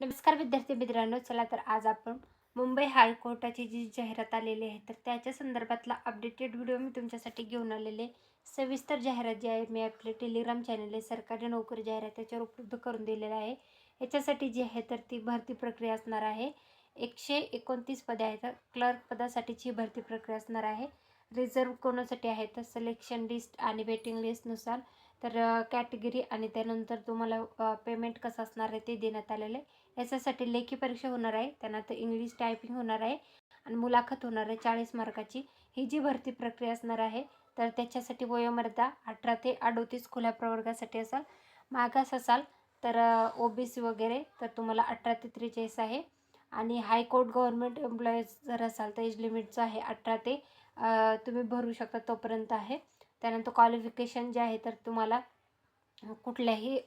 नमस्कार विद्यार्थी मित्रांनो चला तर आज आपण मुंबई हायकोर्टाची जी जाहिरात आलेली आहे तर त्याच्या संदर्भातला अपडेटेड व्हिडिओ मी तुमच्यासाठी घेऊन आलेले सविस्तर जाहिरात जी आहे मी आपले टेलिग्राम चॅनल आहे सरकारी नोकरी जाहिरात त्याच्यावर उपलब्ध करून दिलेला आहे. याच्यासाठी जी आहे तर ती भरती प्रक्रिया असणार आहे. एकशे एकोणतीस पदे आहेत क्लर्क पदासाठीची भरती प्रक्रिया असणार आहे. रिझर्व कोणासाठी आहे तर सिलेक्शन लिस्ट आणि वेटिंग लिस्टनुसार तर कॅटेगरी आणि त्यानंतर तुम्हाला पेमेंट कसं असणार आहे ते देण्यात आलेलं आहे. याच्यासाठी लेखी परीक्षा होणार आहे. त्यानंतर इंग्लिश टायपिंग होणार आहे आणि मुलाखत होणार आहे चाळीस मार्काची. ही जी भरती प्रक्रिया असणार आहे तर त्याच्यासाठी वयोमर्यादा अठरा ते अडोतीस खुल्या प्रवर्गासाठी असाल. मागास असाल तर ओ बी सी वगैरे तर तुम्हाला अठरा ते त्रेचाळीस आहे. आणि हायकोर्ट गव्हर्नमेंट एम्प्लॉईज जर असाल तर एज लिमिटचं आहे अठरा ते तुम्ही भरू शकता तोपर्यंत आहे. त्यानंतर क्वालिफिकेशन जे आहे तर तुम्हाला कुठल्याही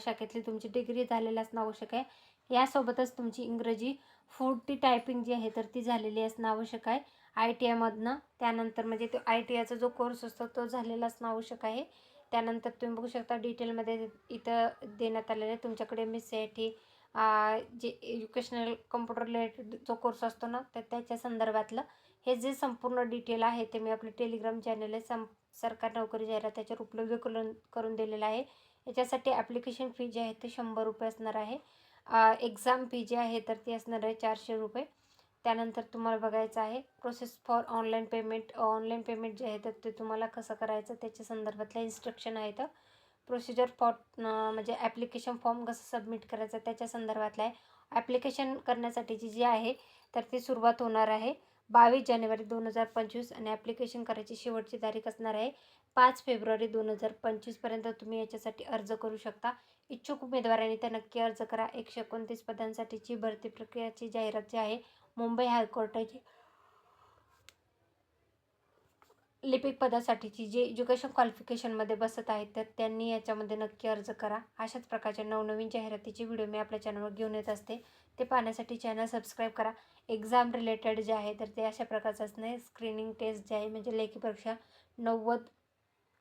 शाखेतली तुमची डिग्री झालेली असणं आवश्यक आहे. यासोबतच तुमची इंग्रजी फूड टी टायपिंग जी आहे तर ती झालेली असणं आवश्यक आहे. आय टी आयमधनं त्यानंतर म्हणजे तो आय टी आयचा जो कोर्स असतो तो झालेला असणं आवश्यक आहे. त्यानंतर तुम्ही बघू शकता डिटेलमध्ये इथं देण्यात आलेलं आहे. तुमच्याकडे M S C I T जे एज्युकेशनल कम्प्युटर रिलेटेड जो कोर्स असतो ना तर त्याच्या संदर्भातलं हे जे संपूर्ण डिटेल आहे ते मी आपले टेलिग्राम चॅनल आहे सं सरकार नोकरी जाहिरात त्याच्यावर उपलब्ध करून करून दिलेलं आहे. याच्यासाठी ॲप्लिकेशन फी जी आहे ते शंभर रुपये असणार आहे. एक्झाम फी जी आहे तर ती असणार आहे चारशे रुपये. त्यानंतर तुम्हाला बघायचं आहे process for online payment online payment जे आहे तर ते तुम्हाला कसं करायचं त्याच्या संदर्भातल्या इन्स्ट्रक्शन आहेत प्रोसिजर फॉर म्हणजे ॲप्लिकेशन फॉर्म कसं सबमिट करायचं त्याच्या संदर्भातलं आहे. ॲप्लिकेशन करण्यासाठीची जी आहे तर ती सुरुवात होणार आहे. बावीस जानेवारी दोन हजार पंचवीस आणि ॲप्लिकेशन करायची शेवटची तारीख असणार आहे पाच फेब्रुवारी दोन हजार पंचवीसपर्यंत तुम्ही याच्यासाठी अर्ज करू शकता. इच्छुक उमेदवारांनी तर नक्की अर्ज करा. एकशे एकोणतीस पदांसाठीची भरती प्रक्रियाची जाहिरात जी आहे मुंबई हायकोर्टाची. लिपिक पदासाठीची जी एज्युकेशन क्वालिफिकेशनमध्ये बसत आहेत तर त्यांनी याच्यामध्ये नक्की अर्ज करा. अशाच प्रकारच्या नवनवीन जाहिरातीचे व्हिडिओ मी आपल्या चॅनलवर घेऊन येत असते. ते पाहण्यासाठी चॅनल सबस्क्राईब करा. एक्झाम रिलेटेड जे आहे तर ते अशा प्रकारचं असणे स्क्रीनिंग टेस्ट जे आहे म्हणजे लेखी परीक्षा नव्वद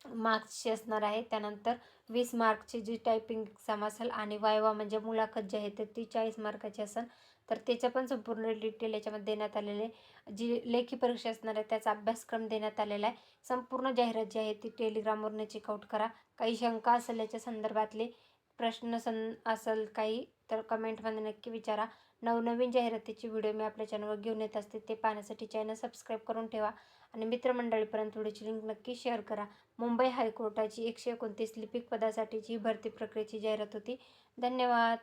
मार्क्सची असणार आहे. त्यानंतर वीस मार्कची जी टायपिंग एक्झाम असेल आणि वायवा म्हणजे मुलाखत जी आहे तर ती चाळीस मार्काची असेल. तर त्याचं पण संपूर्ण डिटेल याच्यामध्ये देण्यात आलेले जी लेखी परीक्षा असणार आहे त्याचा अभ्यासक्रम देण्यात आलेला आहे. संपूर्ण जाहिरात जी आहे ती टेलिग्रामवरून चेकआउट करा. काही शंका असेल याच्या संदर्भातली प्रश्न सं असेल काही तर कमेंटमध्ये नक्की विचारा. नवनवीन जाहिरातीची व्हिडिओ मी आपल्या चॅनलवर घेऊन येत असते ते पाहण्यासाठी चॅनल सबस्क्राईब करून ठेवा. आणि मित्रमंडळीपर्यंत व्हिडिओची लिंक नक्की शेअर करा. मुंबई हायकोर्टाची एकशे एकोणतीस लिपिक पदासाठीची भरती प्रक्रियेची जाहिरात होती. धन्यवाद!